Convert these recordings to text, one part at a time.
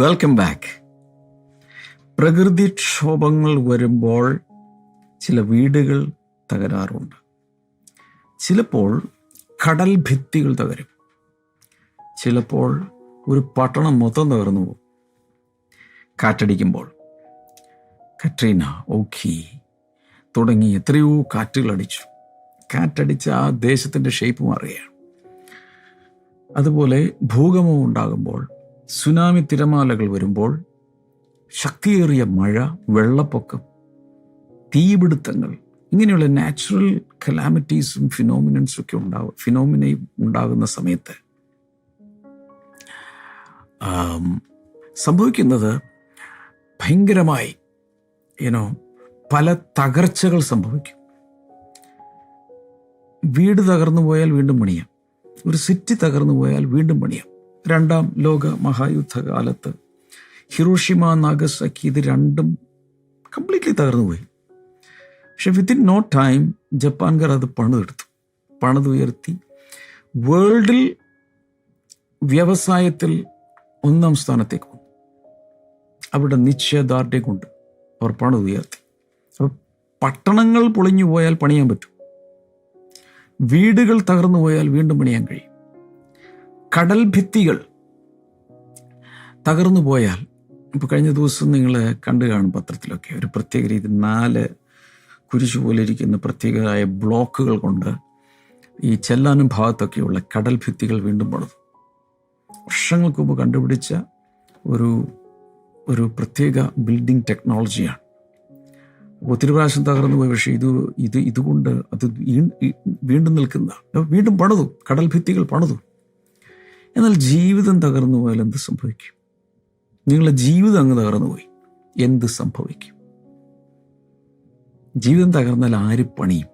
Welcome back പ്രകൃതിക്ഷോഭങ്ങൾ വരുമ്പോൾ ചില വീടുകൾ തകരാറുണ്ട്. ചിലപ്പോൾ കടൽ ഭിത്തികൾ തകരും. ചിലപ്പോൾ ഒരു പട്ടണം മൊത്തം തകർന്നു പോകും. കാറ്റടിക്കുമ്പോൾ കട്രീന ഓഖി തുടങ്ങി എത്രയോ കാറ്റുകൾ അടിച്ചു. കാറ്റടിച്ച ആ ദേശത്തിന്റെ ഷേപ്പ് മാറുകയാണ്. അതുപോലെ ഭൂകമ്പം ഉണ്ടാകുമ്പോൾ സുനാമി തിരമാലകൾ വരുമ്പോൾ ശക്തിയേറിയ മഴ വെള്ളപ്പൊക്കം തീപിടുത്തങ്ങൾ ഇങ്ങനെയുള്ള നാച്ചുറൽ കലാമിറ്റീസും ഫിനോമിനൻസും ഒക്കെ ഉണ്ടാവും ഫിനോമിനയും ഉണ്ടാകുന്ന സമയത്ത് സംഭവിക്കുന്നത് ഭയങ്കരമായി ഏനോ പല തകർച്ചകൾ സംഭവിക്കും. വീട് തകർന്നു പോയാൽ വീണ്ടും പണിയാം. ഒരു സിറ്റി തകർന്നു പോയാൽ വീണ്ടും പണിയാം. രണ്ടാം ലോക മഹായുദ്ധകാലത്ത് ഹിറോഷിമ നാഗസാക്കി ഇത് രണ്ടും കംപ്ലീറ്റ്ലി തകർന്നു പോയി. പക്ഷെ വിത്തിൻ നോ ടൈം ജപ്പാൻകാർ അത് പണിതെടുത്തു. പണിതുയർത്തി. വേൾഡിൽ വ്യവസായത്തിൽ ഒന്നാം സ്ഥാനത്തേക്ക് വന്നു. അവരുടെ നിശ്ചയദാർഢ്യം കൊണ്ട് അവർ പണിതുയർത്തി. അപ്പോൾ പട്ടണങ്ങൾ പൊളിഞ്ഞു പോയാൽ പണിയാൻ പറ്റും. വീടുകൾ തകർന്നു പോയാൽ വീണ്ടും പണിയാൻ കഴിയും. കടൽ ഭിത്തികൾ തകർന്നു പോയാൽ ഇപ്പോൾ കഴിഞ്ഞ ദിവസം നിങ്ങൾ കണ്ടു കാണും പത്രത്തിലൊക്കെ ഒരു പ്രത്യേക രീതി നാല് കുരിശു പോലെ ഇരിക്കുന്ന പ്രത്യേകമായ ബ്ലോക്കുകൾ കൊണ്ട് ഈ ചെല്ലാനും ഭാഗത്തൊക്കെയുള്ള കടൽ ഭിത്തികൾ വീണ്ടും പണിതു. വർഷങ്ങൾക്ക് മുമ്പ് കണ്ടുപിടിച്ച ഒരു ഒരു പ്രത്യേക ബിൽഡിംഗ് ടെക്നോളജിയാണ് ഒത്തിരി പ്രാവശ്യം തകർന്നു പോയി പക്ഷേ ഇത് ഇത് ഇതുകൊണ്ട് അത് വീണ്ടും നിൽക്കുന്നതാണ്. വീണ്ടും പണിതു കടൽ ഭിത്തികൾ പണിതു. എന്നാൽ ജീവിതം തകർന്നു പോയാൽ എന്ത് സംഭവിക്കും? നിങ്ങളുടെ ജീവിതം അങ്ങ് തകർന്നു പോയി. എന്ത് സംഭവിക്കും? ജീവിതം തകർന്നാൽ ആര് പണിയും?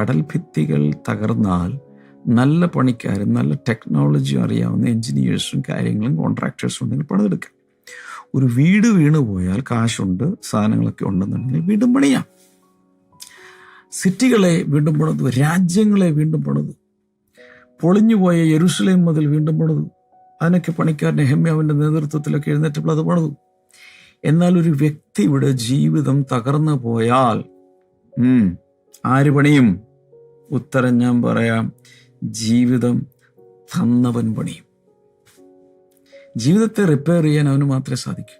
കടൽ ഭിത്തികൾ തകർന്നാൽ നല്ല പണിക്കാരും നല്ല ടെക്നോളജിയും അറിയാവുന്ന എഞ്ചിനീയേഴ്സും കാര്യങ്ങളും കോൺട്രാക്ടേഴ്സും ഉണ്ടെങ്കിൽ പണിതെടുക്കാം. ഒരു വീട് വീണു പോയാൽ കാശുണ്ട് സാധനങ്ങളൊക്കെ ഉണ്ടെന്നുണ്ടെങ്കിൽ വീണ്ടും പണിയാം. സിറ്റികളെ വീണ്ടും പണിതു രാജ്യങ്ങളെ വീണ്ടും പണിതു. പൊളിഞ്ഞുപോയ യെരുസലേം മുതൽ വീണ്ടും പണിതു. അതിനൊക്കെ പണിക്കാരൻ ഹെമ്യാവിന്റെ നേതൃത്വത്തിലൊക്കെ എഴുന്നേറ്റപ്പോൾ അത് പണിതു. എന്നാൽ ഒരു വ്യക്തിയുടെ ജീവിതം തകർന്നു പോയാൽ ആര് പണിയും? ഉത്തരം ഞാൻ പറയാം ജീവിതം തന്നവൻ പണിയും. ജീവിതത്തെ റിപ്പയർ ചെയ്യാൻ അവന് മാത്രമേ സാധിക്കൂ.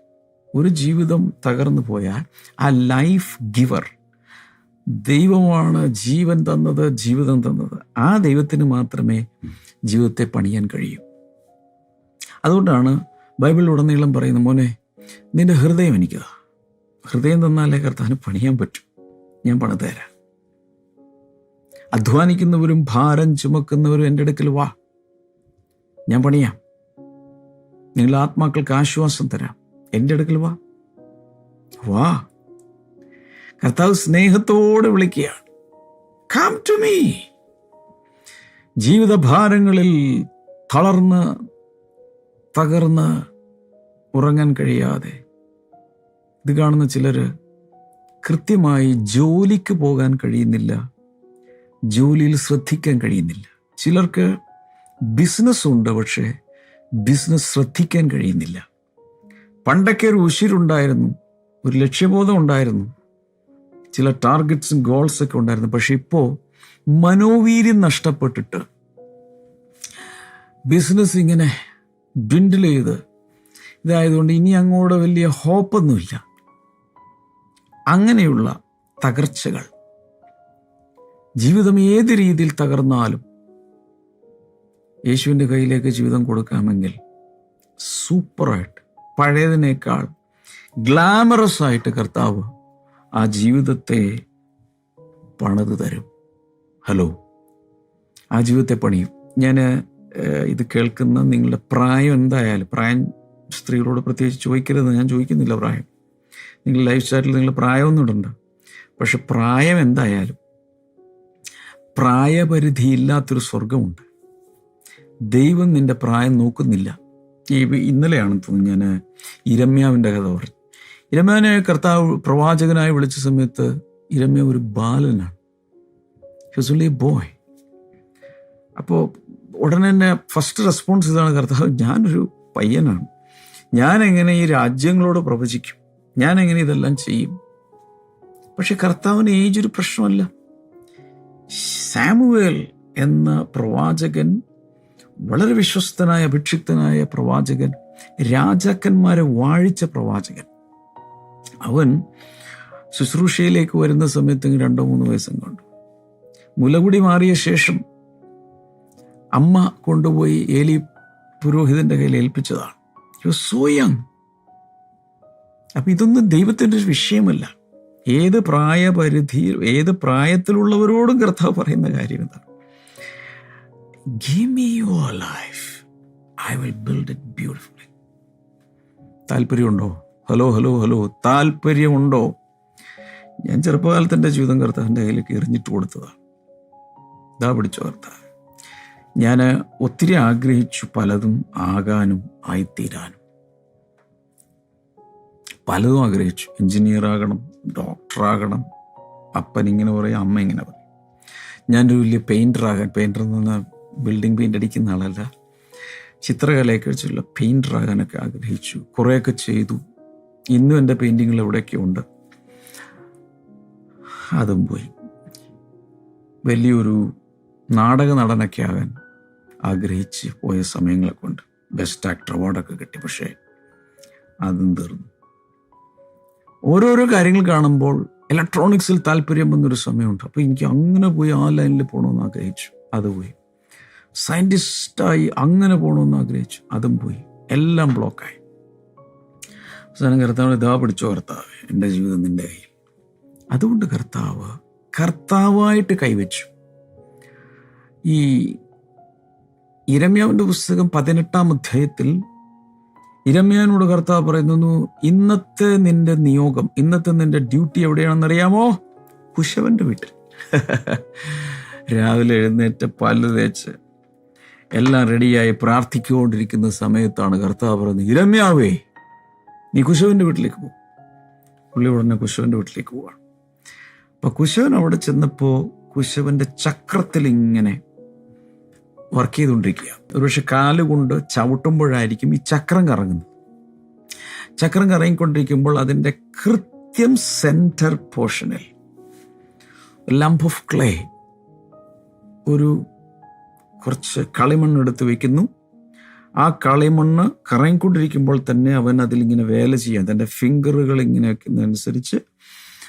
ഒരു ജീവിതം തകർന്നു പോയാൽ ആ ലൈഫ് ഗിവർ ദൈവമാണ് ജീവൻ തന്നത് ജീവിതം തന്നത്. ആ ദൈവത്തിന് മാത്രമേ ജീവിതത്തെ പണിയാൻ കഴിയൂ. അതുകൊണ്ടാണ് ബൈബിൾ ബൈബിളിലുടനീളം പറയുന്ന മോനെ നിന്റെ ഹൃദയം എനിക്ക്. ഹൃദയം തന്നാലേ കർത്താവിന് പണിയാൻ പറ്റും. ഞാൻ പണിത് തരാം അധ്വാനിക്കുന്നവരും ഭാരം ചുമക്കുന്നവരും എന്റെ അടുക്കൽ വാ. ഞാൻ പണിയാം. നിങ്ങൾ ആത്മാക്കൾക്ക് ആശ്വാസം തരാം. എന്റെ അടുക്കൽ വാ. വാ. കർത്താവ് സ്നേഹത്തോടെ വിളിക്കുകയാണ്. കം ടു മീ ജീവിതഭാരങ്ങളിൽ തളർന്ന് തകർന്ന് ഉറങ്ങാൻ കഴിയാതെ. ഇത് കാണുന്ന ചിലർ കൃത്യമായി ജോലിക്ക് പോകാൻ കഴിയുന്നില്ല ജോലിയിൽ ശ്രദ്ധിക്കാൻ കഴിയുന്നില്ല. ചിലർക്ക് ബിസിനസ്സുണ്ട് പക്ഷേ ബിസിനസ് ശ്രദ്ധിക്കാൻ കഴിയുന്നില്ല. പണ്ടൊക്കെ ഒരു ഉശിരുണ്ടായിരുന്നു ഒരു ലക്ഷ്യബോധം ഉണ്ടായിരുന്നു. ചില ടാർഗറ്റ്സും ഗോൾസ് ഒക്കെ ഉണ്ടായിരുന്നു. പക്ഷെ ഇപ്പോൾ മനോവീര്യം നഷ്ടപ്പെട്ടിട്ട് ബിസിനസ് ഇങ്ങനെ ഡ്വിൻഡിൽ ചെയ്ത് ഇതായതുകൊണ്ട് ഇനി അങ്ങോട്ട് വലിയ ഹോപ്പൊന്നുമില്ല അങ്ങനെയുള്ള തകർച്ചകൾ ജീവിതം ഏത് രീതിയിൽ തകർന്നാലും യേശുവിന്റെ കയ്യിലേക്ക് ജീവിതം കൊടുക്കാമെങ്കിൽ സൂപ്പറായിട്ട് പഴയതിനേക്കാൾ ഗ്ലാമറസ് ആയിട്ട് കർത്താവ് ആ ജീവിതത്തെ പണിത് തരും. ഹലോ. ആ ജീവിതത്തെ പണിയും. ഞാൻ ഇത് കേൾക്കുന്ന നിങ്ങളുടെ പ്രായം എന്തായാലും പ്രായം സ്ത്രീകളോട് പ്രത്യേകിച്ച് ചോദിക്കരുത് ഞാൻ ചോദിക്കുന്നില്ല പ്രായം. നിങ്ങൾ ലൈഫ് സ്റ്റൈലിൽ നിങ്ങളുടെ പ്രായമൊന്നും ഇടണ്ട. പക്ഷെ പ്രായം എന്തായാലും പ്രായപരിധി പ്രായപരിധിയില്ലാത്തൊരു സ്വർഗമുണ്ട് ദൈവം നിന്റെ പ്രായം നോക്കുന്നില്ല. ഇന്നലെയാണെന്ന് തോന്നുന്നു ഞാൻ ഇരമ്യാവിന്റെ കഥ പറഞ്ഞു. ഇരമ്യാവിനെ കർത്താവ് പ്രവാചകനായി വിളിച്ച സമയത്ത് ഇരമ്യ ഒരു ബാലനാണ്. ബോയ് അപ്പോൾ ഉടനെ തന്നെ ഫസ്റ്റ് റെസ്പോൺസ് ഇതാണ് കർത്താവ് ഞാനൊരു പയ്യനാണ്. ഞാൻ എങ്ങനെ ഈ രാജ്യങ്ങളോട് പ്രവചിക്കും? ഞാൻ എങ്ങനെ ഇതെല്ലാം ചെയ്യും? പക്ഷെ കർത്താവിന് ഏജ് ഒരു പ്രശ്നമല്ല. സാമുവേൽ എന്ന പ്രവാചകൻ വളരെ വിശ്വസ്തനായ അഭിക്ഷിക്തനായ പ്രവാചകൻ രാജാക്കന്മാരെ വാഴിച്ച പ്രവാചകൻ. അവൻ ശുശ്രൂഷയിലേക്ക് വരുന്ന സമയത്ത് രണ്ടോ മൂന്ന് വയസ്സും കണ്ടു. മുലകുടി മാറിയ ശേഷം അമ്മ കൊണ്ടുപോയി ഏലി പുരോഹിതന്റെ കയ്യിൽ ഏൽപ്പിച്ചതാണ്. സോ യങ് അപ്പൊ ഇതൊന്നും ദൈവത്തിന്റെ ഒരു വിഷയമല്ല. ഏത് പ്രായപരിധി ഏത് പ്രായത്തിലുള്ളവരോടും കർത്താവ് പറയുന്ന കാര്യം എന്താണ് me your life I will build it താല്പര്യമുണ്ടോ? ഹലോ ഹലോ ഹലോ താല്പര്യമുണ്ടോ? ഞാൻ ചെറുപ്പകാലത്ത് എന്റെ ജീവിതം കർത്താവിന്റെ കയ്യിലേക്ക് എറിഞ്ഞിട്ട് കൊടുത്തതാണ് ഇതാ പിടിച്ചു കർത്താവ് ഞാൻ ഒത്തിരി ആഗ്രഹിച്ചു പലതും ആകാനും ആയിത്തീരാനും. പലതും ആഗ്രഹിച്ചു. എഞ്ചിനീയർ ആകണം ഡോക്ടറാകണം അപ്പൻ ഇങ്ങനെ പറയും അമ്മ ഇങ്ങനെ പറയും. ഞാനൊരു വലിയ പെയിന്റർ ആകാൻ പെയിന്റർ എന്ന് പറഞ്ഞാൽ ബിൽഡിംഗ് പെയിന്റ് അടിക്കുന്ന ആളല്ല. ചിത്രകലയൊക്കെ വെച്ചുള്ള ആകാനൊക്കെ ആഗ്രഹിച്ചു. കുറേയൊക്കെ ചെയ്തു. ഇന്നും എന്റെ പെയിന്റിങ്ങിൽ എവിടെയൊക്കെ ഉണ്ട് അതും പോയി. വലിയൊരു നാടക നടനൊക്കെ ആകാൻ ആഗ്രഹിച്ച് പോയ സമയങ്ങളൊക്കെ ഉണ്ട് ബെസ്റ്റ് ആക്ടർ അവാർഡൊക്കെ കിട്ടി. പക്ഷേ അതും തീർന്നു. ഓരോരോ കാര്യങ്ങൾ കാണുമ്പോൾ ഇലക്ട്രോണിക്സിൽ താല്പര്യം വന്നൊരു സമയമുണ്ട്. അപ്പോൾ എനിക്ക് അങ്ങനെ പോയി ആ ലൈനിൽ പോകണമെന്ന് ആഗ്രഹിച്ചു. അത് പോയി. സയന്റിസ്റ്റായി അങ്ങനെ പോകണമെന്ന് ആഗ്രഹിച്ചു. അതും പോയി. എല്ലാം ബ്ലോക്കായി അവസാനം കർത്താവ് ഇതാ പിടിച്ചോ കർത്താവ് എന്റെ ജീവിതം നിന്റെ കയ്യിൽ. അതുകൊണ്ട് കർത്താവ് കർത്താവായിട്ട് കൈവച്ചു. ഈ ഇരമ്യാവിന്റെ പുസ്തകം പതിനെട്ടാം അധ്യായത്തിൽ ഇരമ്യാനോട് കർത്താവ് പറയുന്നു ഇന്നത്തെ നിന്റെ നിയോഗം ഇന്നത്തെ നിന്റെ ഡ്യൂട്ടി എവിടെയാണെന്നറിയാമോ? കുശവന്റെ വീട്ടിൽ. രാവിലെ എഴുന്നേറ്റ് പല്ല് തേച്ച് എല്ലാം റെഡിയായി പ്രാർത്ഥിച്ചുകൊണ്ടിരിക്കുന്ന സമയത്താണ് കർത്താവ് പറയുന്നത് ഇരമ്യാവേ നീ കുശവന്റെ വീട്ടിലേക്ക് പോകും പുള്ളി ഉടനെ കുശവന്റെ വീട്ടിലേക്ക് പോവാണ് അപ്പോൾ കുശവൻ അവിടെ ചെന്നപ്പോൾ കുശവന്റെ ചക്രത്തിൽ ഇങ്ങനെ വർക്ക് ചെയ്തുകൊണ്ടിരിക്കുക ഒരുപക്ഷെ കാലുകൊണ്ട് ചവിട്ടുമ്പോഴായിരിക്കും ഈ ചക്രം കറങ്ങുന്നത്. ചക്രം കറങ്ങിക്കൊണ്ടിരിക്കുമ്പോൾ അതിന്റെ കൃത്യം സെന്റർ പോർഷനിൽ ലംപ് ഓഫ് ക്ലേ ഒരു കുറച്ച് കളിമണ്ണെടുത്ത് വയ്ക്കുന്നു ആ കളിമണ്ണ് കറങ്ങിക്കൊണ്ടിരിക്കുമ്പോൾ തന്നെ അവൻ അതിലിങ്ങനെ വേല ചെയ്യാൻ തന്റെ ഫിംഗറുകൾ ഇങ്ങനെ വെക്കുന്നതനുസരിച്ച്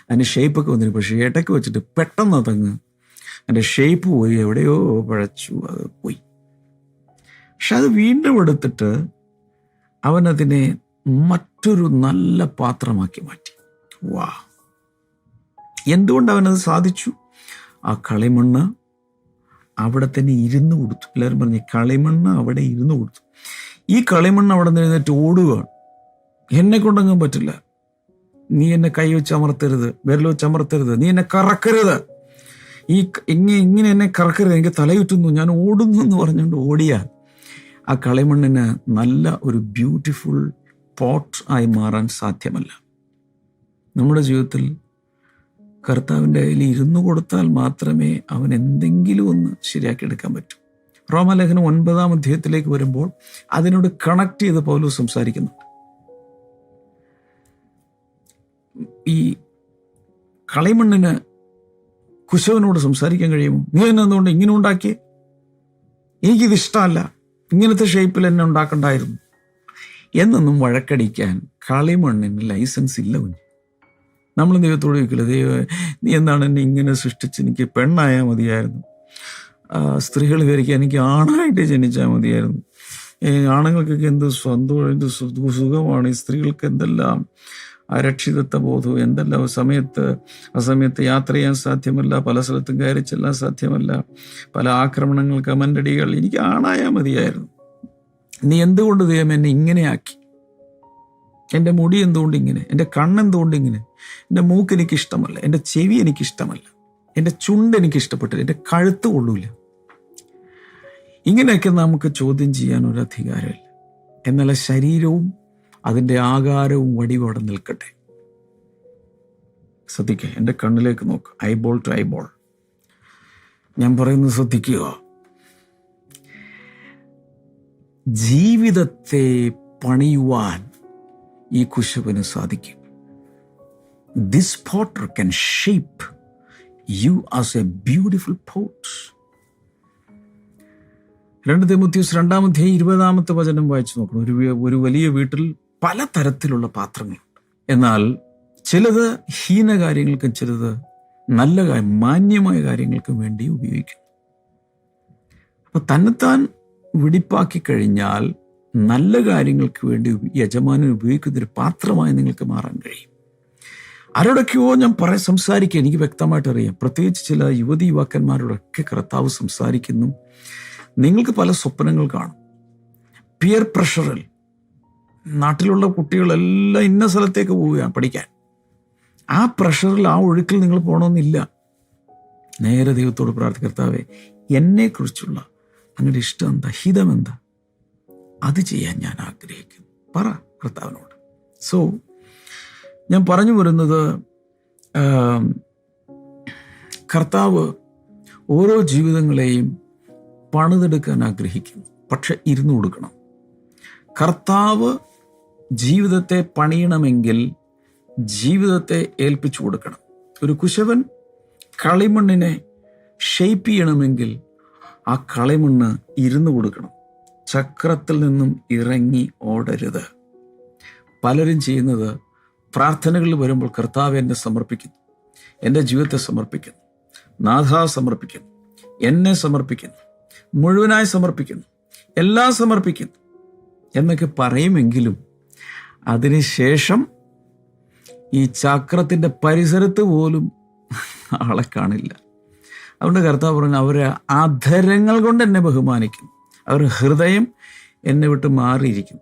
അതിന് ഷേപ്പൊക്കെ വന്നിരുന്നു പക്ഷേ ഏട്ടയ്ക്ക് വെച്ചിട്ട് പെട്ടെന്ന് അതങ്ങ് എന്റെ ഷേപ്പ് പോയി. എവിടെയോ പഴച്ചു. അത് പോയി. പക്ഷെ അത് വീണ്ടും എടുത്തിട്ട് അവനതിനെ മറ്റൊരു നല്ല പാത്രമാക്കി മാറ്റി. വാ. എന്തുകൊണ്ട് അവനത് സാധിച്ചു? ആ കളിമണ്ണ് അവിടെ തന്നെ ഇരുന്ന് കൊടുത്തു. എല്ലാവരും പറഞ്ഞു കളിമണ്ണ് അവിടെ ഇരുന്ന് കൊടുത്തു. ഈ കളിമണ്ണ് അവിടെ നിന്ന് എഴുന്നേറ്റ് ഓടുകയാണ് എന്നെ കൊണ്ടങ്ങും പറ്റില്ല. നീ എന്നെ കൈ വെച്ച് അമർത്തരുത് വിരൽ വെച്ച് അമർത്തരുത് നീ എന്നെ കറക്കരുത്. ഈ ഇങ്ങനെ ഇങ്ങനെ എന്നെ കറക്കരുത് എനിക്ക് തലയുറ്റുന്നു ഞാൻ ഓടുന്നു എന്ന് പറഞ്ഞുകൊണ്ട് ഓടിയാൽ ആ കളിമണ്ണിന് നല്ല ഒരു ബ്യൂട്ടിഫുൾ പോട്ട് ആയി മാറാൻ സാധ്യമല്ല. നമ്മുടെ ജീവിതത്തിൽ കർത്താവിന്റെ കയ്യിൽ ഇരുന്നു കൊടുത്താൽ മാത്രമേ അവൻ എന്തെങ്കിലും ഒന്ന് ശരിയാക്കി എടുക്കാൻ പറ്റൂ. റോമലേഖനം ഒൻപതാം അധ്യായത്തിലേക്ക് വരുമ്പോൾ അതിനോട് കണക്ട് ചെയ്ത് പൗലോസ് സംസാരിക്കുന്നു. ഈ കളിമണ്ണിന് കുശവനോട് സംസാരിക്കാൻ കഴിയുമോ? നീ എന്നെ എന്തുകൊണ്ട് ഇങ്ങനെ ഉണ്ടാക്കിയേ? എനിക്കിത് ഇഷ്ടമല്ല. ഇങ്ങനത്തെ ഷേപ്പിൽ എന്നെ ഉണ്ടാക്കണ്ടായിരുന്നു. എന്നൊന്നും വഴക്കടിക്കാൻ കളിമണ്ണിന് ലൈസൻസ് ഇല്ല കുഞ്ഞ്. നമ്മൾ ദൈവത്തോട് ചോദിക്കില്ല ദൈവ നീ എന്താണ് എന്നെ ഇങ്ങനെ സൃഷ്ടിച്ച് എനിക്ക് പെണ്ണായാൽ മതിയായിരുന്നു? സ്ത്രീകൾ വിവരിക്കുക എനിക്ക് ആണായിട്ട് ജനിച്ചാൽ മതിയായിരുന്നു. ആണുങ്ങൾക്കൊക്കെ എന്ത് സ്വന്തം എന്ത് സുഖമാണ്? ഈ സ്ത്രീകൾക്ക് എന്തെല്ലാം അരക്ഷിതത്വ ബോധവും എന്തെല്ലാം സമയത്ത് ആ സമയത്ത് യാത്ര ചെയ്യാൻ സാധ്യമല്ല പല സ്ഥലത്തും കയറി ചെല്ലാൻ സാധ്യമല്ല പല ആക്രമണങ്ങൾ കമന്റടികൾ എനിക്ക് ആണായാൽ മതിയായിരുന്നു. നീ എന്തുകൊണ്ട് ദൈവം എന്നെ ഇങ്ങനെയാക്കി? എന്റെ മുടി എന്തുകൊണ്ട് ഇങ്ങനെ? എന്റെ കണ്ണെന്തുകൊണ്ട് ഇങ്ങനെ? എന്റെ മൂക്ക് എനിക്ക് ഇഷ്ടമല്ല. എന്റെ ചെവി എനിക്ക് ഇഷ്ടമല്ല. എന്റെ ചുണ്ട് എനിക്ക് ഇഷ്ടപ്പെട്ടില്ല. എന്റെ കഴുത്ത് കൊള്ളൂല. ഇങ്ങനെയൊക്കെ നമുക്ക് ചോദ്യം ചെയ്യാൻ ഒരു അധികാരമില്ല. എന്നാൽ ശരീരവും അതിന്റെ ആകാരവും വടിവടം നിൽക്കട്ടെ. ശ്രദ്ധിക്കുക എന്റെ കണ്ണിലേക്ക് നോക്ക്. ഐബോൾ ടു ഐബോൾ ഞാൻ പറയുന്നത് ശ്രദ്ധിക്കുക. ജീവിതത്തെ പണിയുവാൻ ഈ കുശവന് സാധിക്കും. This potter can shape you as a beautiful pot രണ്ട് തെമുത്യൂസ് രണ്ടാമത്തെ ഇരുപതാമത്തെ വചനം വായിച്ചു നോക്കണം. ഒരു ഒരു വലിയ വീട്ടിൽ പല തരത്തിലുള്ള പാത്രങ്ങളുണ്ട് എന്നാൽ ചിലത് ഹീന കാര്യങ്ങൾക്കും ചിലത് നല്ല മാന്യമായ കാര്യങ്ങൾക്കും വേണ്ടി ഉപയോഗിക്കും അപ്പൊ തന്നെത്താൻ വെടിപ്പാക്കി കഴിഞ്ഞാൽ നല്ല കാര്യങ്ങൾക്ക് വേണ്ടി യജമാനൻ ഉപയോഗിക്കുന്ന ഒരു പാത്രമായി നിങ്ങൾക്ക് മാറാൻ കഴിയും. ആരോടൊക്കെയോ ഞാൻ പറ സംസാരിക്കുക. എനിക്ക് വ്യക്തമായിട്ട് അറിയാം. പ്രത്യേകിച്ച് ചില യുവതി യുവാക്കന്മാരോടൊക്കെ കർത്താവ് സംസാരിക്കുന്നു. നിങ്ങൾക്ക് പല സ്വപ്നങ്ങൾ കാണും. പിയർ പ്രഷറിൽ നാട്ടിലുള്ള കുട്ടികളെല്ലാം ഇന്ന സ്ഥലത്തേക്ക് പോവുകയാണ് പഠിക്കാൻ. ആ പ്രഷറിൽ ആ ഒഴുക്കിൽ നിങ്ങൾ പോകണമെന്നില്ല. നേരെ ദൈവത്തോട് പ്രാർത്ഥിക്കർത്താവേ എന്നെക്കുറിച്ചുള്ള അങ്ങയുടെ ഇഷ്ടം എന്താ? ഹിതം എന്താ? അത് ചെയ്യാൻ ഞാൻ ആഗ്രഹിക്കുന്നു. പറ കർത്താവിനോട്. സോ ഞാൻ പറഞ്ഞു വരുന്നത് കർത്താവ് ഓരോ ജീവിതങ്ങളെയും പണിതെടുക്കാൻ ആഗ്രഹിക്കുന്നു. പക്ഷെ ഇരുന്നു കൊടുക്കണം. കർത്താവ് ജീവിതത്തെ പണിയണമെങ്കിൽ ജീവിതത്തെ ഏൽപ്പിച്ചു കൊടുക്കണം. ഒരു കുശവൻ കളിമണ്ണിനെ ഷെയ്പ്പ് ചെയ്യണമെങ്കിൽ ആ കളിമണ്ണ് ഇരുന്നു കൊടുക്കണം. ചക്രത്തിൽ നിന്നും ഇറങ്ങി ഓടരുത്. പലരും ചെയ്യുന്നത് പ്രാർത്ഥനകളിൽ വരുമ്പോൾ കർത്താവ് എന്നെ സമർപ്പിക്കുന്നു. എന്റെ ജീവിതത്തെ സമർപ്പിക്കുന്നു. നാഥ സമർപ്പിക്കുന്നു. എന്നെ സമർപ്പിക്കുന്നു. മുഴുവനായി സമർപ്പിക്കുന്നു. എല്ലാം സമർപ്പിക്കുന്നു. എന്നൊക്കെ പറയുമെങ്കിലും അതിനുശേഷം ഈ ചക്രത്തിന്റെ പരിസരത്ത് പോലും ആളെ കാണില്ല. അതുകൊണ്ട് കർത്താവ് പറഞ്ഞു അവരെ ആധരങ്ങൾ കൊണ്ട് എന്നെ ബഹുമാനിക്കുന്നു. അവരുടെ ഹൃദയം എന്നെ വിട്ട് മാറിയിരിക്കുന്നു.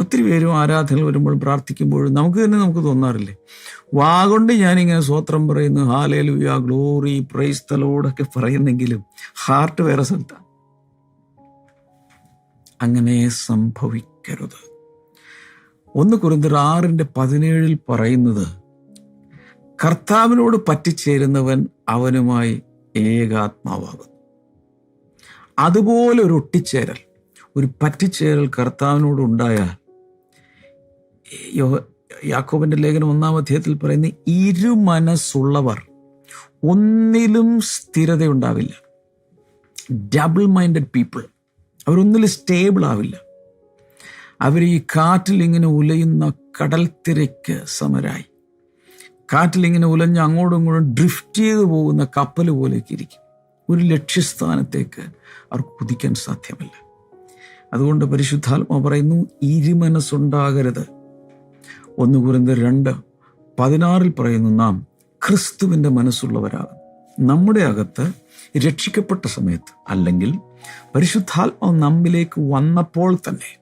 ഒത്തിരി പേരും ആരാധനകൾ വരുമ്പോൾ പ്രാർത്ഥിക്കുമ്പോഴും നമുക്ക് തന്നെ നമുക്ക് തോന്നാറില്ലേ? വാ കൊണ്ട് ഞാനിങ്ങനെ സ്വോത്രം പറയുന്നു ഹാലേലുയ ഗ്ലോറി പ്രൈസ് തലോടൊക്കെ പറയുന്നെങ്കിലും ഹാർട്ട് വേറെ സ്ഥലത്താണ് അങ്ങനെ സംഭവിക്കരുത്. ഒന്ന് കുറിന്തർ ആറിന്റെ പതിനേഴിൽ പറയുന്നത് കർത്താവിനോട് പറ്റിച്ചേരുന്നവൻ അവനുമായി ഏകാത്മാവാകുന്നു. അതുപോലെ ഒരു ഒട്ടിച്ചേരൽ ഒരു പറ്റിച്ചേരൽ കർത്താവിനോട് ഉണ്ടായാൽ യോ- യാക്കോബിന്റെ ലേഖനം ഒന്നാം അധ്യായത്തിൽ പറയുന്ന ഇരു മനസ്സുള്ളവർ ഒന്നിലും സ്ഥിരതയുണ്ടാവില്ല. ഡബിൾ മൈൻഡഡ് പീപ്പിൾ അവരൊന്നിലും സ്റ്റേബിൾ ആവില്ല. അവർ ഈ കാറ്റിൽ ഇങ്ങനെ ഉലയുന്ന കടൽ തിരക്ക് സമരായി. കാറ്റിൽ ഇങ്ങനെ ഉലഞ്ഞ് അങ്ങോട്ടും ഇങ്ങോട്ടും ഡ്രിഫ്റ്റ് ചെയ്തു പോകുന്ന കപ്പൽ പോലെയൊക്കെ ഇരിക്കും. ഒരു ലക്ഷ്യസ്ഥാനത്തേക്ക് അവർക്ക് കുതിക്കാൻ സാധ്യമല്ല. അതുകൊണ്ട് പരിശുദ്ധാത്മ പറയുന്നു ഇരുമനസ്സുണ്ടാകരുത്. ഒന്ന് കുറിന്ത് രണ്ട് പതിനാറിൽ പറയുന്നു നാം ക്രിസ്തുവിന്റെ മനസ്സുള്ളവരാകും നമ്മുടെ അകത്ത് രക്ഷിക്കപ്പെട്ട സമയത്ത് അല്ലെങ്കിൽ പരിശുദ്ധാത്മാവ് നമ്മിലേക്ക് വന്നപ്പോൾ തന്നെ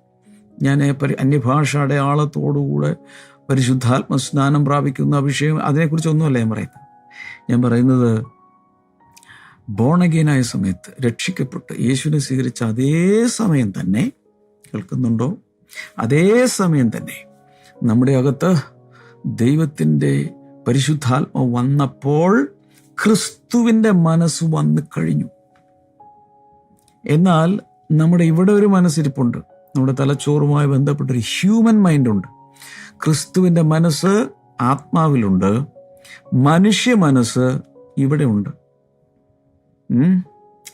ഞാൻ പരി അന്യഭാഷ അടയാളത്തോടുകൂടെ പരിശുദ്ധാത്മ സ്നാനം പ്രാപിക്കുന്ന അഭിഷേകം അതിനെക്കുറിച്ചൊന്നുമല്ല ഞാൻ പറയുന്നത്. ഞാൻ പറയുന്നത് ബോണഗീനായ സമയത്ത് രക്ഷിക്കപ്പെട്ട് യേശുവിനെ സ്വീകരിച്ച അതേ സമയം തന്നെ കേൾക്കുന്നുണ്ടോ? അതേ സമയം തന്നെ നമ്മുടെ അകത്ത് ദൈവത്തിന്റെ പരിശുദ്ധാത്മ വന്നപ്പോൾ ക്രിസ്തുവിന്റെ മനസ്സ് വന്നു കഴിഞ്ഞു. എന്നാൽ നമ്മുടെ ഇവിടെ ഒരു മനസ്സിരിപ്പുണ്ട്. നമ്മുടെ തലച്ചോറുമായി ബന്ധപ്പെട്ടൊരു ഹ്യൂമൻ മൈൻഡുണ്ട് ക്രിസ്തുവിന്റെ മനസ്സ് ആത്മാവിലുണ്ട്. മനുഷ്യ മനസ്സ് ഇവിടെ ഉണ്ട്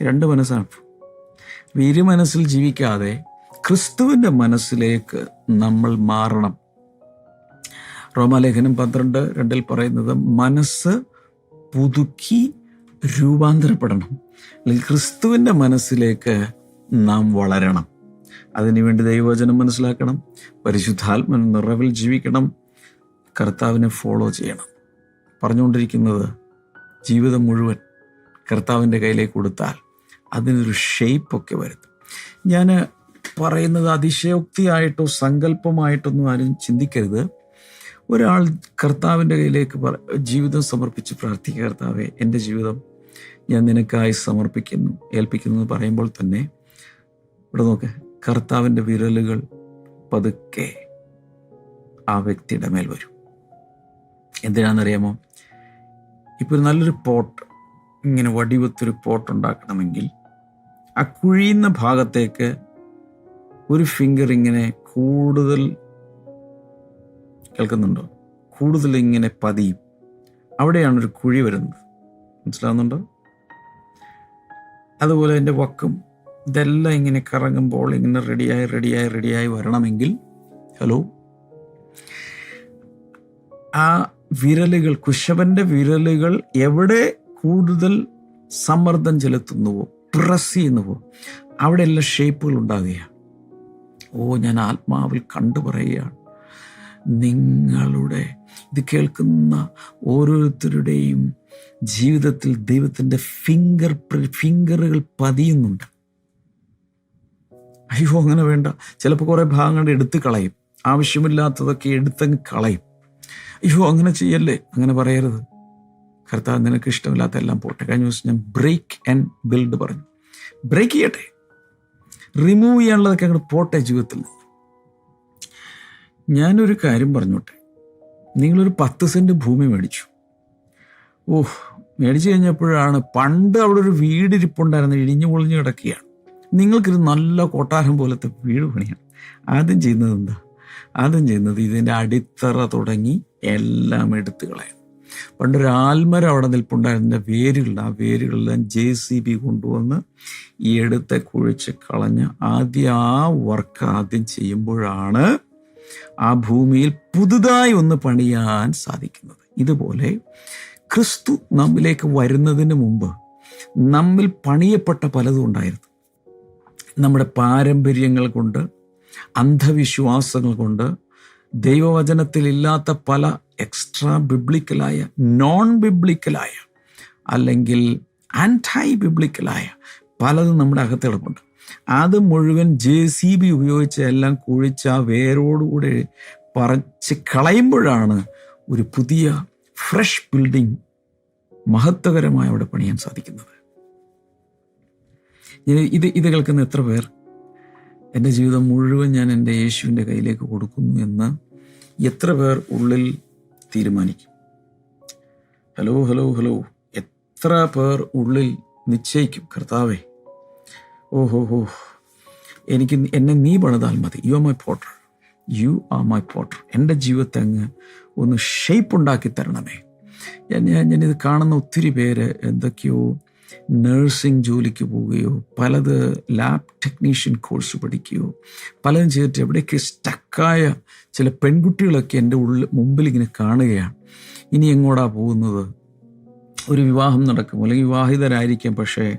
രണ്ട് മനസ്സാണ്. വീരമനസ്സിൽ മനസ്സിൽ ജീവിക്കാതെ ക്രിസ്തുവിന്റെ മനസ്സിലേക്ക് നമ്മൾ മാറണം. റോമാലേഖനം പന്ത്രണ്ട് രണ്ടിൽ പറയുന്നത് മനസ്സ് പുതുക്കി രൂപാന്തരപ്പെടണം. അല്ലെങ്കിൽ ക്രിസ്തുവിന്റെ മനസ്സിലേക്ക് നാം വളരണം. അതിനുവേണ്ടി ദൈവവചനം മനസ്സിലാക്കണം. പരിശുദ്ധാത്മ നിറവിൽ ജീവിക്കണം. കർത്താവിനെ ഫോളോ ചെയ്യണം. പറഞ്ഞുകൊണ്ടിരിക്കുന്നത് ജീവിതം മുഴുവൻ കർത്താവിന്റെ കയ്യിലേക്ക് കൊടുത്താൽ അതിനൊരു ഷെയ്പ്പൊക്കെ വരുത്തും. ഞാൻ പറയുന്നത് അതിശയോക്തിയായിട്ടോ സങ്കല്പമായിട്ടൊന്നും ആരും ചിന്തിക്കരുത്. ഒരാൾ കർത്താവിന്റെ കയ്യിലേക്ക് പറ- ജീവിതം സമർപ്പിച്ച് പ്രാർത്ഥിക്കുക കർത്താവെ എന്റെ ജീവിതം ഞാൻ നിനക്കായി സമർപ്പിക്കുന്നു ഏൽപ്പിക്കുന്നു എന്ന് പറയുമ്പോൾ തന്നെ ഇവിടെ നോക്ക് കർത്താവിന്റെ വിരലുകൾ പതുക്കെ ആ വ്യക്തിയുടെ മേൽ വരും. എന്തിനാണെന്നറിയാമോ? ഇപ്പോൾ നല്ലൊരു പോട്ട് ഇങ്ങനെ വടിവത്തൊരു പോട്ട് ഉണ്ടാക്കണമെങ്കിൽ ആ കുഴിയുന്ന ഭാഗത്തേക്ക് ഒരു ഫിംഗർ ഇങ്ങനെ കൂടുതൽ കേൾക്കുന്നുണ്ടോ? കൂടുതൽ ഇങ്ങനെ പതിയും. അവിടെയാണ് ഒരു കുഴി വരുന്നത്. മനസ്സിലാവുന്നുണ്ടോ? അതുപോലെ എന്റെ വക്കും ഇതെല്ലാം ഇങ്ങനെ കറങ്ങുമ്പോൾ ഇങ്ങനെ റെഡിയായി റെഡിയായി റെഡിയായി വരണമെങ്കിൽ ഹലോ ആ വിരലുകൾ കുശവന്റെ വിരലുകൾ എവിടെ കൂടുതൽ സമ്മർദ്ദം ചെലുത്തുന്നുവോ? പ്രസ് ചെയ്യുന്നുവോ? അവിടെ എല്ലാ ഷേപ്പുകൾ ഉണ്ടാകുകയാണ് ഓ ഞാൻ ആത്മാവിൽ കണ്ടു പറയുകയാണ്. നിങ്ങളുടെ ഇത് കേൾക്കുന്ന ഓരോരുത്തരുടെയും ജീവിതത്തിൽ ദൈവത്തിന്റെ ഫിംഗർ ഫിംഗറുകൾ പതിയുന്നുണ്ട്. അയ്യോ അങ്ങനെ വേണ്ട. ചിലപ്പോൾ കുറേ ഭാഗങ്ങൾ എടുത്ത് കളയും. ആവശ്യമില്ലാത്തതൊക്കെ എടുത്തങ്ങ് കളയും. അയ്യോ അങ്ങനെ ചെയ്യല്ലേ? അങ്ങനെ പറയരുത്. കർത്താവ് നിനക്ക് ഇഷ്ടമില്ലാത്ത എല്ലാം പോട്ടെ. കഴിഞ്ഞ ദിവസം ഞാൻ ബ്രേക്ക് ആൻഡ് ബിൽഡ് പറഞ്ഞു. ബ്രേക്ക് ചെയ്യട്ടെ. റിമൂവ് ചെയ്യാനുള്ളതൊക്കെ അങ്ങോട്ട് പോട്ടെ ജീവിതത്തിൽ. ഞാനൊരു കാര്യം പറഞ്ഞോട്ടെ. നിങ്ങളൊരു പത്ത് സെന്റ് ഭൂമി മേടിച്ചു. ഓഹ് മേടിച്ചു കഴിഞ്ഞപ്പോഴാണ് പണ്ട് അവിടെ ഒരു വീട് ഇരിപ്പുണ്ടായിരുന്നു ഇടിഞ്ഞു പൊളിഞ്ഞു കിടക്കുകയാണ്. നിങ്ങൾക്കൊരു നല്ല കൊട്ടാരം പോലത്തെ വീട് പണിയാണ്. ആദ്യം ചെയ്യുന്നത് എന്താ? ആദ്യം ചെയ്യുന്നത് ഇതിന്റെ അടിത്തറ തുടങ്ങി എല്ലാം എടുത്തു കളയും പണ്ടൊരു ആൽമരം അവിടെ നിൽപ്പുണ്ടായിരുന്ന. വേരുകൾ ആ വേരുകളെല്ലാം ജെ സി ബി കൊണ്ടുവന്ന് ഈ എടുത്ത് കുഴിച്ച് കളഞ്ഞ് ആദ്യം ആ വർക്ക് ആദ്യം ചെയ്യുമ്പോഴാണ് ആ ഭൂമിയിൽ പുതുതായി ഒന്ന് പണിയാൻ സാധിക്കുന്നത്. ഇതുപോലെ ക്രിസ്തു നമ്മിലേക്ക് വരുന്നതിന് മുമ്പ് നമ്മിൽ പണിയപ്പെട്ട പലതും ഉണ്ടായിരുന്നു. നമ്മുടെ പാരമ്പര്യങ്ങൾ കൊണ്ട് അന്ധവിശ്വാസങ്ങൾ കൊണ്ട് ദൈവവചനത്തിലില്ലാത്ത പല എക്സ്ട്രാ ബിബ്ലിക്കലായ നോൺ ബിബ്ലിക്കലായ അല്ലെങ്കിൽ ആന്റൈ ബിബ്ലിക്കലായ പലതും നമ്മുടെ അകത്ത് കിടപ്പുണ്ട്. അത് മുഴുവൻ ജെ സി ബി ഉപയോഗിച്ച് എല്ലാം കുഴിച്ച് ആ വേരോടുകൂടെ പറച്ച് കളയുമ്പോഴാണ് ഒരു പുതിയ ഫ്രഷ് ബിൽഡിംഗ് മഹത്വകരമായി അവിടെ പണിയാൻ സാധിക്കുന്നത്. ഇത് ഇത് കേൾക്കുന്ന എത്ര പേർ? എന്റെ ജീവിതം മുഴുവൻ ഞാൻ എന്റെ യേശുവിന്റെ കയ്യിലേക്ക് കൊടുക്കുന്നു എന്ന് എത്ര പേർ ഉള്ളിൽ തീരുമാനിക്കും. Hello hello hello. എത്ര പേർ ഉള്ളിൽ നിശ്ചയിക്കും കർത്താവേ? ഓഹോ ഹോ. എനിക്ക് എന്നെ നീ പണിതാൽ മതി. You are my potter you are my potter എന്റെ ജീവിതത്തെ അങ്ങ് ഒന്ന് ഷേപ്പ് ഉണ്ടാക്കി തരണമേ. ഞാൻ ഞാനിത് കാണുന്ന ഒത്തിരി പേര് എന്തൊക്കെയോ നഴ്സിംഗ് ജോലിക്ക് പോവുകയോ പലത് ലാബ് ടെക്നീഷ്യൻ കോഴ്സ് പഠിക്കുകയോ പലതും ചെയ്തിട്ട് എവിടെയൊക്കെ സ്റ്റക്കായ ചില പെൺകുട്ടികളൊക്കെ എന്റെ ഉള്ളിൽ മുമ്പിൽ ഇങ്ങനെ കാണുകയാണ്. ഇനി എങ്ങോട്ടാ പോകുന്നത്? ഒരു വിവാഹം നടക്കും അല്ലെങ്കിൽ വിവാഹിതരായിരിക്കും പക്ഷേ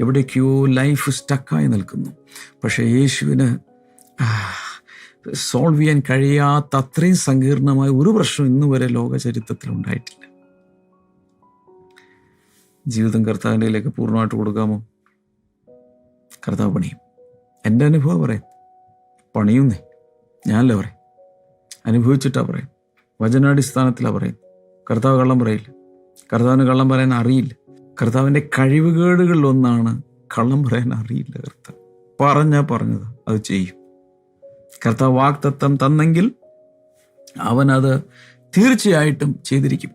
എവിടേക്കോ ലൈഫ് സ്റ്റക്കായി നിൽക്കുന്നു. പക്ഷേ യേശുവിന് സോൾവ് ചെയ്യാൻ കഴിയാത്ത അത്രയും സങ്കീർണമായ ഒരു പ്രശ്നം ഇന്നുവരെ ലോക ചരിത്രത്തിൽ ഉണ്ടായിട്ടില്ല. ജീവിതം കർത്താവിന്റെയിലേക്ക് പൂർണമായിട്ട് കൊടുക്കാമോ? കർത്താവ് പണിയും. എന്റെ അനുഭവം പറയും പണിയുന്നേ. ഞാനല്ലേ പറയും അനുഭവിച്ചിട്ടാ പറയും വചനാടിസ്ഥാനത്തിലാണ് പറയും കർത്താവ് കള്ളം പറയില്ല. കർത്താവിന് കള്ളം പറയാൻ അറിയില്ല. കർത്താവിന്റെ കഴിവുകേടുകളിലൊന്നാണ് കള്ളം പറയാൻ അറിയില്ല കർത്താവ്. പറഞ്ഞാൽ പറഞ്ഞത് അത് ചെയ്യും. കർത്താവ് വാക്തത്വം തന്നെങ്കിൽ അവനത് തീർച്ചയായിട്ടും ചെയ്തിരിക്കും.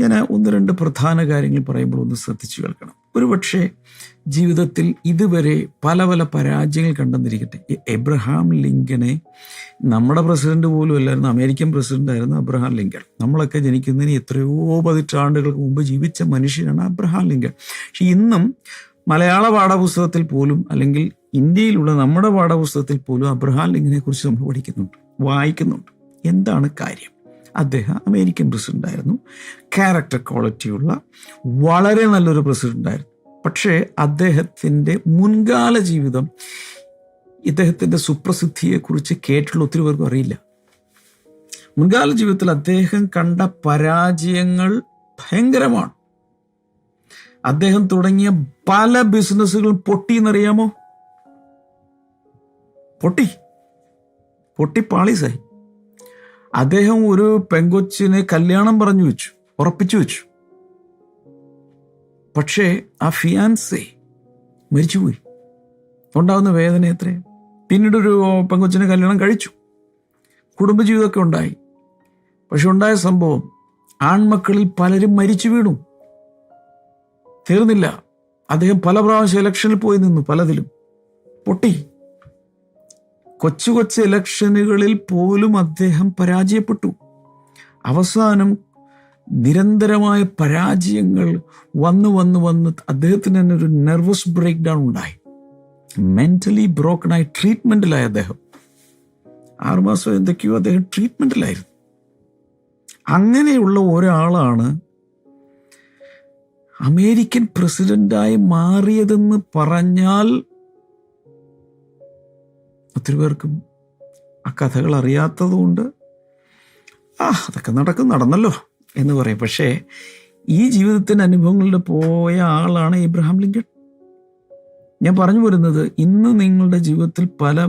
ഞാൻ ഒന്ന് രണ്ട് പ്രധാന കാര്യങ്ങൾ പറയുമ്പോൾ ഒന്ന് ശ്രദ്ധിച്ചു കേൾക്കണം. ഒരുപക്ഷെ ജീവിതത്തിൽ ഇതുവരെ പല പല പരാജയങ്ങൾ കണ്ടെന്നിരിക്കട്ടെ. എബ്രഹാം ലിങ്കനെ നമ്മുടെ പ്രസിഡന്റ് പോലും അല്ലായിരുന്നു അമേരിക്കൻ പ്രസിഡന്റ് ആയിരുന്നു അബ്രഹാം ലിങ്കൺ നമ്മളൊക്കെ ജനിക്കുന്നതിന് എത്രയോ പതിറ്റാണ്ടുകൾക്ക് മുമ്പ് ജീവിച്ച മനുഷ്യനാണ് അബ്രഹാം ലിങ്കൺ പക്ഷെ ഇന്നും മലയാള പാഠപുസ്തകത്തിൽ പോലും അല്ലെങ്കിൽ ഇന്ത്യയിലുള്ള നമ്മുടെ പാഠപുസ്തകത്തിൽ പോലും അബ്രഹാം ലിങ്കനെ കുറിച്ച് നമ്മൾ പഠിക്കുന്നുണ്ട് വായിക്കുന്നുണ്ട്. എന്താണ് കാര്യം? അദ്ദേഹം അമേരിക്കൻ പ്രസിഡന്റ് ആയിരുന്നു. ക്യാരക്ടർ ക്വാളിറ്റിയുള്ള വളരെ നല്ലൊരു പ്രസിഡന്റ് ആയിരുന്നു. പക്ഷേ അദ്ദേഹത്തിന്റെ മുൻകാല ജീവിതം ഇദ്ദേഹത്തിന്റെ സുപ്രസിദ്ധിയെക്കുറിച്ച് കേട്ടുള്ള ഒത്തിരി പേർക്കും അറിയില്ല. മുൻകാല ജീവിതത്തിൽ അദ്ദേഹം കണ്ട പരാജയങ്ങൾ ഭയങ്കരമാണ്. അദ്ദേഹം തുടങ്ങിയ പല ബിസിനസ്സുകളും പൊട്ടിയെന്നറിയാമോ? പൊട്ടി. പൊട്ടി പാളീസായി അദ്ദേഹം ഒരു പെങ്കൊച്ചിനെ കല്യാണം പറഞ്ഞു വെച്ചു ഉറപ്പിച്ചു വെച്ചു. പക്ഷേ ആ ഫിയാൻസെ മരിച്ചുപോയി. ഉണ്ടാകുന്ന വേദന എത്രയും? പിന്നീട് ഒരു പെങ്കൊച്ചിനെ കല്യാണം കഴിച്ചു. കുടുംബജീവിതമൊക്കെ ഉണ്ടായി. പക്ഷെ ഉണ്ടായ സംഭവം ആൺമക്കളിൽ പലരും മരിച്ചു വീണു. തീർന്നില്ല. അദ്ദേഹം പല പ്രാവശ്യം ഇലക്ഷനിൽ പോയി നിന്നു പലതിലും. പൊട്ടി. കൊച്ചു കൊച്ചു ഇലക്ഷനുകളിൽ പോലും അദ്ദേഹം പരാജയപ്പെട്ടു. അവസാനം നിരന്തരമായ പരാജയങ്ങൾ വന്ന് വന്ന് വന്ന് അദ്ദേഹത്തിന് തന്നെ ഒരു നെർവസ് ബ്രേക്ക് ഡൗൺ ഉണ്ടായി മെന്റലി ബ്രോക്കണായി ട്രീറ്റ്മെന്റിലായി അദ്ദേഹം. ആറുമാസം എന്തൊക്കെയോ അദ്ദേഹം ട്രീറ്റ്മെന്റിലായിരുന്നു അങ്ങനെയുള്ള ഒരാളാണ് അമേരിക്കൻ പ്രസിഡന്റായി മാറിയതെന്ന് പറഞ്ഞാൽ ഒത്തിരി പേർക്കും ആ കഥകൾ അറിയാത്തതുകൊണ്ട് ആ അതൊക്കെ നടക്കും നടന്നല്ലോ എന്ന് പറയും. പക്ഷേ ഈ ജീവിതത്തിന്റെ അനുഭവങ്ങളിൽ പോയ ആളാണ് ഇബ്രഹാം ലിങ്കൺ ഞാൻ പറഞ്ഞു വരുന്നത് ഇന്ന് നിങ്ങളുടെ ജീവിതത്തിൽ പല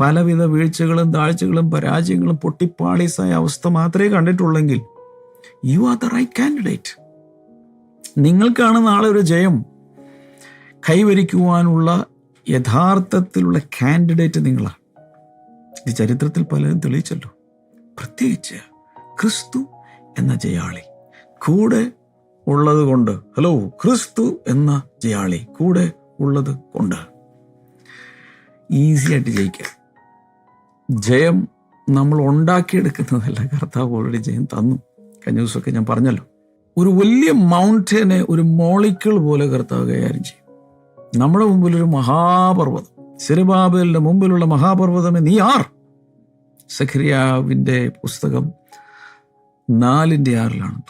പലവിധ വീഴ്ചകളും താഴ്ചകളും പരാജയങ്ങളും പൊട്ടിപ്പാളീസായ അവസ്ഥ മാത്രമേ കണ്ടിട്ടുള്ളെങ്കിൽ you are the right candidate നിങ്ങൾക്കാണ് നാളെ ഒരു ജയം. കൈവരിക്കുവാനുള്ള യഥാർത്ഥത്തിലുള്ള കാൻഡിഡേറ്റ് നിങ്ങളാണ്. ഇത് ചരിത്രത്തിൽ പലരും തെളിയിച്ചല്ലോ. പ്രത്യേകിച്ച് ക്രിസ്തു എന്ന ജയാളി. കൂടെ ഉള്ളത് കൊണ്ട് ഹലോ ക്രിസ്തു എന്ന ജയാളി കൂടെ ഉള്ളത് കൊണ്ട് ഈസിയായിട്ട് ജയിക്കാം. ജയം നമ്മൾ ഉണ്ടാക്കിയെടുക്കുന്നതല്ല കർത്താവ് ഓൾറെഡി ജയം തന്നു. കഴിഞ്ഞ ദിവസമൊക്കെ ഞാൻ പറഞ്ഞല്ലോ. ഒരു വലിയ മൗണ്ടനെ ഒരു മോളിക്കിൾ പോലെ കർത്താവ് കൈകാര്യം ചെയ്യും. നമ്മുടെ മുമ്പിൽ ഒരു മഹാപർവതം. സിറുബാബലിന്റെ മുമ്പിലുള്ള മഹാപർവതമേ നീ ആർ? സഖരിയാവിന്റെ പുസ്തകം നാലിന്റെ ആറിലാണ്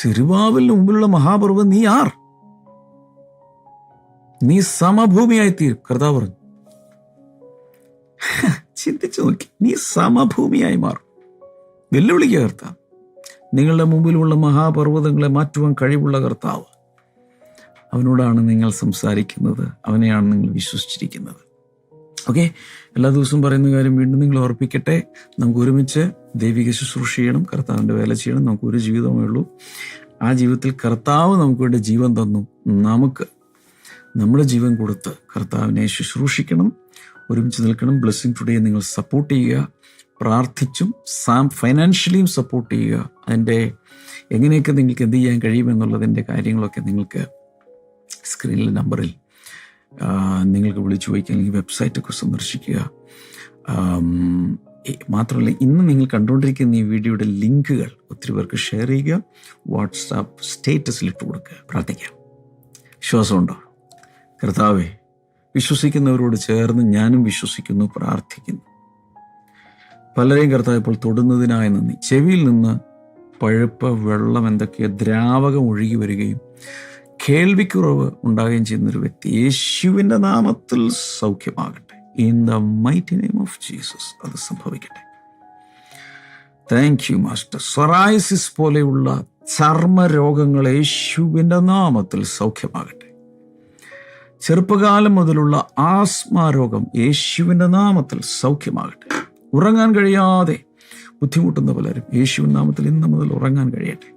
സിറുബാബലിന് മുമ്പിലുള്ള മഹാപർവതം നീ ആർ? നീ സമഭൂമിയായി തീരും കർത്താവ് പറഞ്ഞു. ചിന്തിച്ചു നോക്കി നീ സമഭൂമിയായി മാറും. വെല്ലുവിളിക്കുക കർത്താവ്. നിങ്ങളുടെ മുമ്പിലുള്ള മഹാപർവതങ്ങളെ മാറ്റുവാൻ കഴിവുള്ള കർത്താവ്. അവനോടാണ് നിങ്ങൾ സംസാരിക്കുന്നത്. അവനെയാണ് നിങ്ങൾ വിശ്വസിച്ചിരിക്കുന്നത്. ഓക്കെ എല്ലാ ദിവസവും പറയുന്ന കാര്യം വീണ്ടും നിങ്ങൾ ഓർപ്പിക്കട്ടെ. നമുക്ക് ഒരുമിച്ച് ദൈവിക ശുശ്രൂഷ ചെയ്യണം. കർത്താവിന്റെ വേല ചെയ്യണം. നമുക്ക് ഒരു ജീവിതമേ ഉള്ളൂ. ആ ജീവിതത്തിൽ കർത്താവ് നമുക്ക് വേണ്ടി ജീവൻ തന്നു. നമുക്ക് നമ്മുടെ ജീവൻ കൊടുത്ത് കർത്താവിനെ ശുശ്രൂഷിക്കണം. ഒരുമിച്ച് നിൽക്കണം. ബ്ലെസ്സിങ് ടുഡേ നിങ്ങൾ സപ്പോർട്ട് ചെയ്യുക. പ്രാർത്ഥിച്ചും സാം ഫൈനാൻഷ്യലിയും സപ്പോർട്ട് ചെയ്യുക. അതിന്റെ എങ്ങനെയൊക്കെ നിങ്ങൾക്ക് എന്ത് ചെയ്യാൻ കഴിയുമെന്നുള്ളതിന്റെ കാര്യങ്ങളൊക്കെ നിങ്ങൾക്ക് സ്ക്രീനിൽ നമ്പറിൽ നിങ്ങൾക്ക് വിളിച്ചു ചോദിക്കുക അല്ലെങ്കിൽ വെബ്സൈറ്റൊക്കെ സന്ദർശിക്കുക. മാത്രമല്ല ഇന്ന് നിങ്ങൾ കണ്ടുകൊണ്ടിരിക്കുന്ന ഈ വീഡിയോയുടെ ലിങ്കുകൾ ഒത്തിരി പേർക്ക് ഷെയർ ചെയ്യുക വാട്സാപ്പ് സ്റ്റേറ്റസിൽ ഇട്ട് കൊടുക്കുക. പ്രാർത്ഥിക്കാം. വിശ്വാസമുണ്ടോ? കർത്താവെ വിശ്വസിക്കുന്നവരോട് ചേർന്ന് ഞാനും വിശ്വസിക്കുന്നു പ്രാർത്ഥിക്കുന്നു. പലരെയും കർത്താവ് ഇപ്പോൾ തൊടുന്നതിനായി നന്ദി. ചെവിയിൽ നിന്ന് പഴുപ്പ് വെള്ളം എന്തൊക്കെയോ ദ്രാവകം ഒഴുകി വരികയും കേൾവിക്കുറവ് ഉണ്ടാകുകയും ചെയ്യുന്ന ഒരു വ്യക്തി യേശുവിന്റെ നാമത്തിൽ സൗഖ്യമാകട്ടെ. In the mighty name of Jesus അത് സംഭവിക്കട്ടെ. താങ്ക് യു മാസ്റ്റർ സൊറായസിസ് പോലെയുള്ള ചർമ്മരോഗങ്ങൾ യേശുവിന്റെ നാമത്തിൽ സൗഖ്യമാകട്ടെ. ചെറുപ്പകാലം മുതലുള്ള ആസ്മ രോഗം യേശുവിന്റെ നാമത്തിൽ സൗഖ്യമാകട്ടെ. ഉറങ്ങാൻ കഴിയാതെ ബുദ്ധിമുട്ടുന്ന പലരും യേശുവിൻ നാമത്തിൽ ഇന്ന് മുതൽ ഉറങ്ങാൻ കഴിയട്ടെ.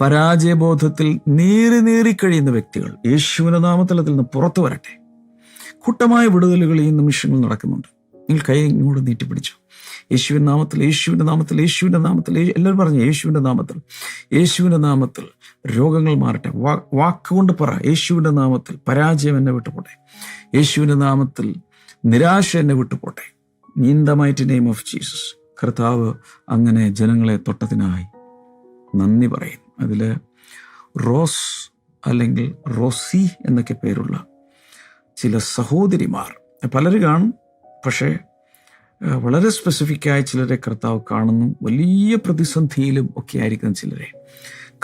പരാജയബോധത്തിൽ നീറി നീറി കഴിയുന്ന വ്യക്തികൾ യേശുവിന്റെ നാമത്തിൽ നിന്ന് പുറത്തു വരട്ടെ. കൂട്ടമായ വിടുതലുകൾ ഈ നിമിഷങ്ങൾ നടക്കുന്നുണ്ട്. നിങ്ങൾ കൈ ഇങ്ങോട്ട് നീട്ടിപ്പിടിച്ചു യേശുവിന്റെ നാമത്തിൽ യേശുവിന്റെ നാമത്തിൽ യേശുവിന്റെ നാമത്തിൽ എല്ലാവരും പറഞ്ഞു യേശുവിന്റെ നാമത്തിൽ യേശുവിന്റെ നാമത്തിൽ രോഗങ്ങൾ മാറട്ടെ. വാ വാക്കുകൊണ്ട് പറ യേശുവിന്റെ നാമത്തിൽ പരാജയം എന്നെ വിട്ടുപോട്ടെ. യേശുവിന്റെ നാമത്തിൽ നിരാശ എന്നെ വിട്ടുപോട്ടെ. In the might name of Jesus കർത്താവ് അങ്ങനെ ജനങ്ങളെ തൊട്ടതിനായി നന്ദി പറയും അതിൽ റോസ് അല്ലെങ്കിൽ റോസി എന്നൊക്കെ പേരുള്ള ചില സഹോദരിമാർ. പലരും കാണും പക്ഷേ വളരെ സ്പെസിഫിക്കായ ചിലരെ കർത്താവ് കാണുന്നു. വലിയ പ്രതിസന്ധിയിലും ഒക്കെ ആയിരിക്കുന്ന ചിലരെ.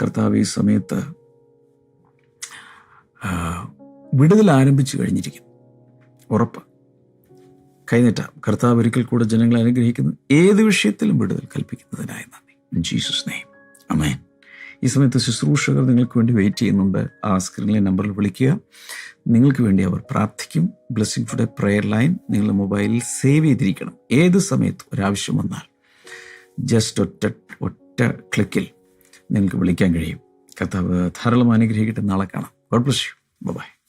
കർത്താവ് ഈ സമയത്ത് വിടുതൽ ആരംഭിച്ചു കഴിഞ്ഞിരിക്കുന്നു. ഉറപ്പ്. കൈനീട്ട. കർത്താവ് ഒരിക്കൽ കൂടെ ജനങ്ങളെ അനുഗ്രഹിക്കുന്നു. ഏത് വിഷയത്തിലും വിടുതൽ കൽപ്പിക്കുന്നതിനായി നന്ദി. ജീസസ് നെയ്മ് അമേൻ ഈ സമയത്ത് ശുശ്രൂഷകർ നിങ്ങൾക്ക് വേണ്ടി വെയിറ്റ് ചെയ്യുന്നുണ്ട്. ആ സ്ക്രീനിലെ നമ്പറിൽ വിളിക്കുക. നിങ്ങൾക്ക് വേണ്ടി അവർ പ്രാർത്ഥിക്കും. ബ്ലെസ്സിംഗ് ഫുഡ് പ്രെയർ ലൈൻ നിങ്ങളുടെ മൊബൈലിൽ സേവ് ചെയ്തിരിക്കണം. ഏത് സമയത്ത് ഒരാവശ്യം വന്നാൽ. ജസ്റ്റ് ഒറ്റ ഒറ്റ ക്ലിക്കിൽ നിങ്ങൾക്ക് വിളിക്കാൻ കഴിയും. കർത്താവ് ധാരാളം അനുഗ്രഹിക്കട്ടെ. നാളെ കാണാം. God bless you by